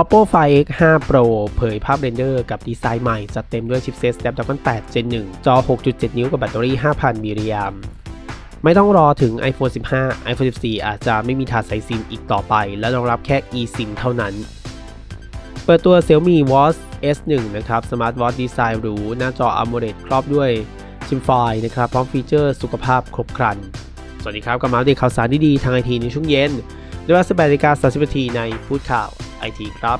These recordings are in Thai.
Oppo Find X5 Pro เผยภาพเรนเดอร์กับดีไซน์ใหม่จัดเต็มด้วยชิปเซต Snapdragon 8 Gen 1 จอ 6.7 นิ้วกับแบตเตอรี่ 5,000 มิลลิแอมป์ไม่ต้องรอถึง iPhone 15 iPhone 14 อาจจะไม่มีถาดใส่ซิมอีกต่อไป และรองรับแค่ eSIM เท่านั้น เปิดตัว Xiaomi Watch S1 นะครับ Smart Watch ดีไซน์หรู หน้าจอ AMOLED ครอบด้วยชิมไฟนะครับ พร้อมฟีเจอร์สุขภาพครบครัน สวัสดีครับ กับมาอัปเดตข่าวสารดีๆทางไอทีในช่วงเย็นด้วยเวลา18นาฬิกา30นาทีในพูดข่าว ไอทีครับ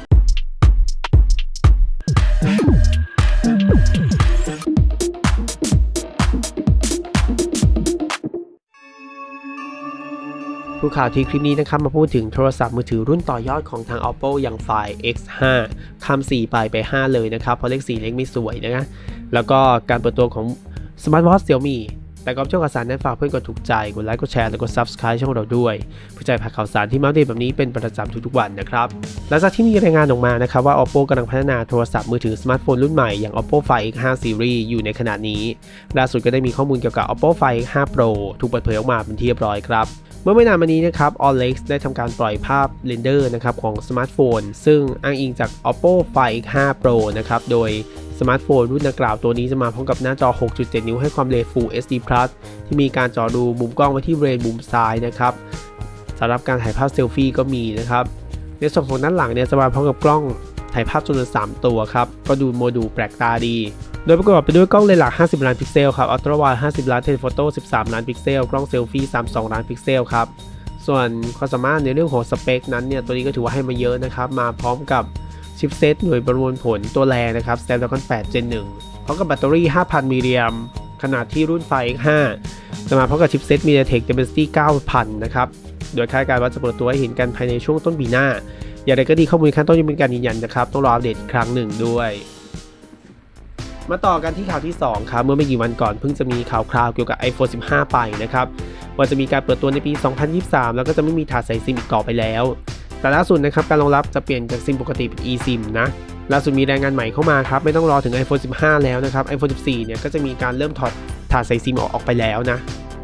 ผู้ข่าวที่คลิปนี้นะครับมาพูดถึงโทรศัพท์มือถือรุ่นต่อยอดของทาง Oppo อย่าง Find X5 ข้าม4ไปไป 5 เลยนะครับ เพราะเลข 4 เลขไม่สวยนะ แล้วก็การเปิดตัวของ Smart Watch Xiaomi แต่ก็ช่วงข่าวสารนั้นฝากเพื่อนกดถูกใจ กดไลค์ กดแชร์ แล้วก็ Subscribe ช่องเราด้วยเพื่อใจผ่านข่าวสารที่มาอัปเดตแบบนี้เป็นประจำทุกๆวันนะครับ หลังจากที่มีรายงานออกมานะครับว่า Oppo กำลังพัฒนาโทรศัพท์มือถือสมาร์ทโฟนรุ่นใหม่อย่าง Oppo Find X5 Series อยู่ในขณะนี้ ล่าสุดก็ได้มีข้อมูลเกี่ยวกับ Oppo Find X5 Pro ถูกเปิดเผยออกมาเป็นที่เรียบร้อยครับเมื่อไม่นานมานี้นะครับ Olex ได้ทำการปล่อยภาพเรนเดอร์นะครับของสมาร์ทโฟน ซึ่งอ้างอิงจาก Oppo Find X5 Pro นะครับ โดย สมาร์ทโฟนรุ่นดังกล่าวตัวนี้จะมาพร้อมกับหน้าจอ 6.7 นิ้วให้ความเร็ว Full HD Plus ที่มีการจอดูมุมกล้องไว้ที่บริเวณมุมซ้ายนะครับสำหรับการถ่ายภาพเซลฟี่ก็มีนะครับ ในส่วนของด้านหลังเนี่ยจะมาพร้อมกับกล้องถ่ายภาพจำนวน3ตัวครับ ก็ดูโมดูลแปลกตาดี โดยประกอบไปด้วยกล้องเลนส์หลัก 50 ล้านพิกเซลครับ อัลตร้าวด์50 ล้านเทเลโฟโต้ 13 ล้านพิกเซล กล้องเซลฟี่ 32 ล้านพิกเซลครับ ส่วนความสามารถในเรื่องของสเปคนั้นเนี่ย ตัวนี้ก็ถือว่าให้มาเยอะนะครับ มาพร้อมกับ ชิปเซตหน่วยประมวลผลตัวแรงนะครับ Snapdragon 8 Gen 1พร้อมกับแบตเตอรี่ 5,000 มิลลิแอมขนาดที่รุ่นไฟ X5 จะมาพร้อมกับชิปเซต MediaTek Dimensity 9000 นะครับ โดยคาดการณ์ว่าจะเปิดตัวให้เห็นกันภายในช่วงต้นปีหน้า อย่างไรก็ดีข้อมูลขั้นต้นยังเป็นการยืนยันนะครับ ต้องรออัปเดตอีกครั้งหนึ่งด้วยมาต่อกันที่ข่าวที่ 2 ครับ เมื่อไม่กี่วันก่อนเพิ่งจะมีข่าวคราวเกี่ยวกับ iPhone 15 ไปนะครับ ว่าจะมีการเปิดตัวในปี 2023 แล้วก็จะไม่มีถาดใส่ซิมอีกต่อไปแล้ว แต่ล่าสุดนะครับการรองรับจะเปลี่ยนจากซิมปกติเป็น eSIM นะล่าสุดมีรายงานใหม่เข้ามาครับ ไม่ต้องรอถึง iPhone 15 แล้วนะครับ iPhone 14 เนี่ยก็จะมีการเริ่มถอดถาดใส่ซิมออกออกไปแล้วนะ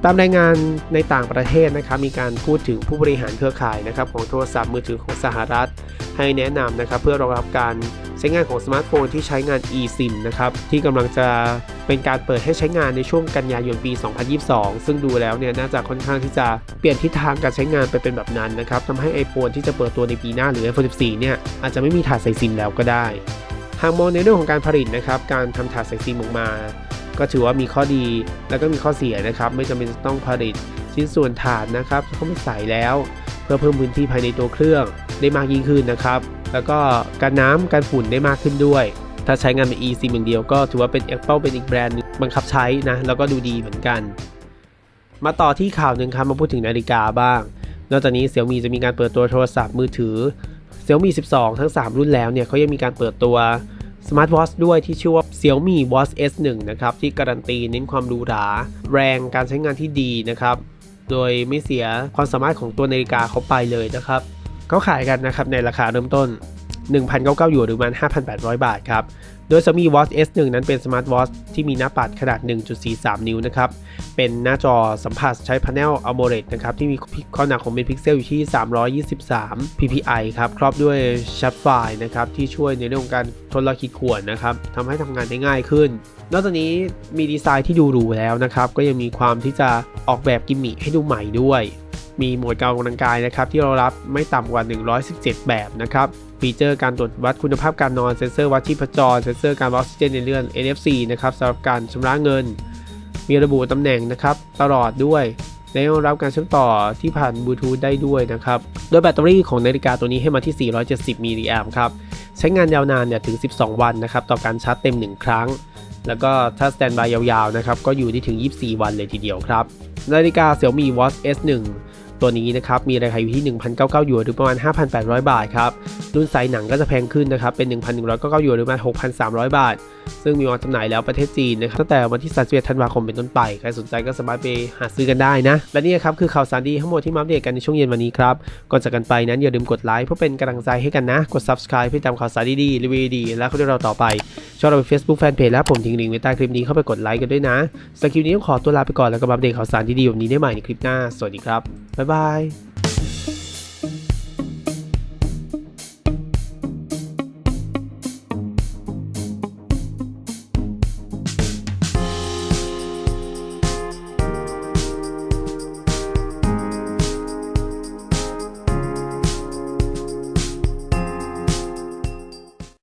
ตามรายงานในต่างประเทศนะครับมีการพูดถึงผู้บริหารเครือข่ายนะครับของโทรศัพท์มือถือของสหรัฐ ให้แนะนำนะครับเพื่อรองรับการใช้งานของสมาร์ทโฟนที่ใช้งาน eSIM นะครับที่กำลังจะเป็นการเปิดให้ใช้งานในช่วงกันยายนปี 2022 ซึ่งดูแล้วเนี่ยน่าจะค่อนข้างที่จะเปลี่ยนทิศทางการใช้งานไปเป็นแบบนั้นนะครับทำให้ iPhone ที่จะเปิดตัวในปีหน้าหรือ iPhone 14 เนี่ยอาจจะไม่มีถาดใส่ซิมแล้วก็ได้หากมองในเรื่องของการผลิตนะครับการทำถาดใส่ซิมออกมา ก็ถือว่ามีข้อดีแล้วก็มีข้อเสียนะครับ ไม่จำเป็นจะต้องผลิตชิ้นส่วนถาดนะครับเข้าไปใส่แล้ว เพื่อเพิ่มพื้นที่ภายในตัวเครื่องได้มากยิ่งขึ้นนะครับ แล้วก็การน้ำการฝุ่นได้มากขึ้นด้วย ถ้าใช้งานเป็น eSIM อย่างเดียวก็ถือว่าเป็น Apple เป็นอีกแบรนด์หนึงบังคับใช้นะแล้วก็ดูดีเหมือนกัน มาต่อที่ข่าวหนึ่งครับมาพูดถึงนาฬิกาบ้าง นอกจากนี้ Xiaomi จะมีการเปิดตัวโทรศัพท์มือถือ Xiaomi 12 ทั้ง 3 รุ่นแล้วเนี่ยเขายังมีการเปิดตัว สมาร์ทวอชด้วยที่ชื่อว่า Xiaomi Watch S1 นะครับที่การันตีเน้นความหรูหรา แรงการใช้งานที่ดีนะครับ โดยไม่เสียความสามารถของตัวนาฬิกาเขาไปเลยนะครับเขาขายกันนะครับในราคาเริ่มต้น 1,999หยวนหรือประมาณ 5,800 บาทครับ โดย Xiaomi Watch S1 นั้นเป็น Smart Watch ที่มีหน้าปัดขนาด 1.43 นิ้วนะครับ เป็นหน้าจอสัมผัสใช้ Panel AMOLED นะครับ ที่มีความหนาของเป็นพิกเซลอยู่ที่ 323 ppi ครับ ครอบด้วยชัดไฟนะครับ ที่ช่วยในเรื่องของการทดลองขีดข่วนนะครับทำให้ทำงานได้ง่ายขึ้น นอกจากนี้มีดีไซน์ที่ดูหรูแล้วนะครับ ก็ยังมีความที่จะออกแบบกิมมิคให้ดูใหม่ด้วย มีโหมดการออกกำลังกายนะครับที่เรารับไม่ต่ำกว่า 117 แบบนะครับฟีเจอร์การตรวจวัดคุณภาพการนอนเซ็นเซอร์วัดชีพจรเซ็นเซอร์การวัดออกซิเจนในเลือด NFC นะครับสำหรับการชำระเงิน มีระบุตำแหน่งนะครับตลอดด้วยและยังรับการเชื่อมต่อที่ผ่านบลูทูธได้ด้วยนะครับ โดยแบตเตอรี่ของนาฬิกาตัวนี้ให้มาที่ 470 มิลลิแอมป์ครับ ใช้งานยาวนานเนี่ยถึง 12 วันนะครับ ต่อการชาร์จเต็ม 1 ครั้ง แล้วก็ถ้าสแตนบายยาวๆนะครับ ก็อยู่ได้ถึง 24 วันเลยทีเดียวครับ นาฬิกา Xiaomi Watch S1 ตัวนี้นะครับมีราคาอยู่ที่1,999หยวนหรือประมาณ 5,800 บาทครับรุ่นไซส์หนังก็จะแพงขึ้นนะครับเป็น 1,199หยวนหรือประมาณ 6,300 บาท ซึ่งมีวางจำหน่ายแล้วประเทศจีนนะครับตั้งแต่วันที่31ธันวาคมเป็นต้นไปใครสนใจก็สามารถไปหาซื้อกันได้นะ และนี่ครับคือข่าวสารดีทั้งหมดที่มาอัปเดตกันในช่วงเย็นวันนี้ครับก่อนจากกันไปนั้นอย่าลืมกดไลค์เพื่อเป็นกำลังใจให้กันนะกด subscribe เพื่อตามข่าวสารดีๆรีวิวดีและข้อมูลเราต่อไป ชอบเราเป็น Facebook Fanpage และผมทิ้งลิงก์ไว้ใต้คลิปนี้เข้าไปกดไลค์กันด้วยนะสำหรับคลิปนี้ต้องขอตัวลาไปก่อนแล้วก็บัปเดตข่าวสารดีๆแบบนี้ได้ใหม่ในคลิปหน้า สวัสดีครับ บ๊ายบาย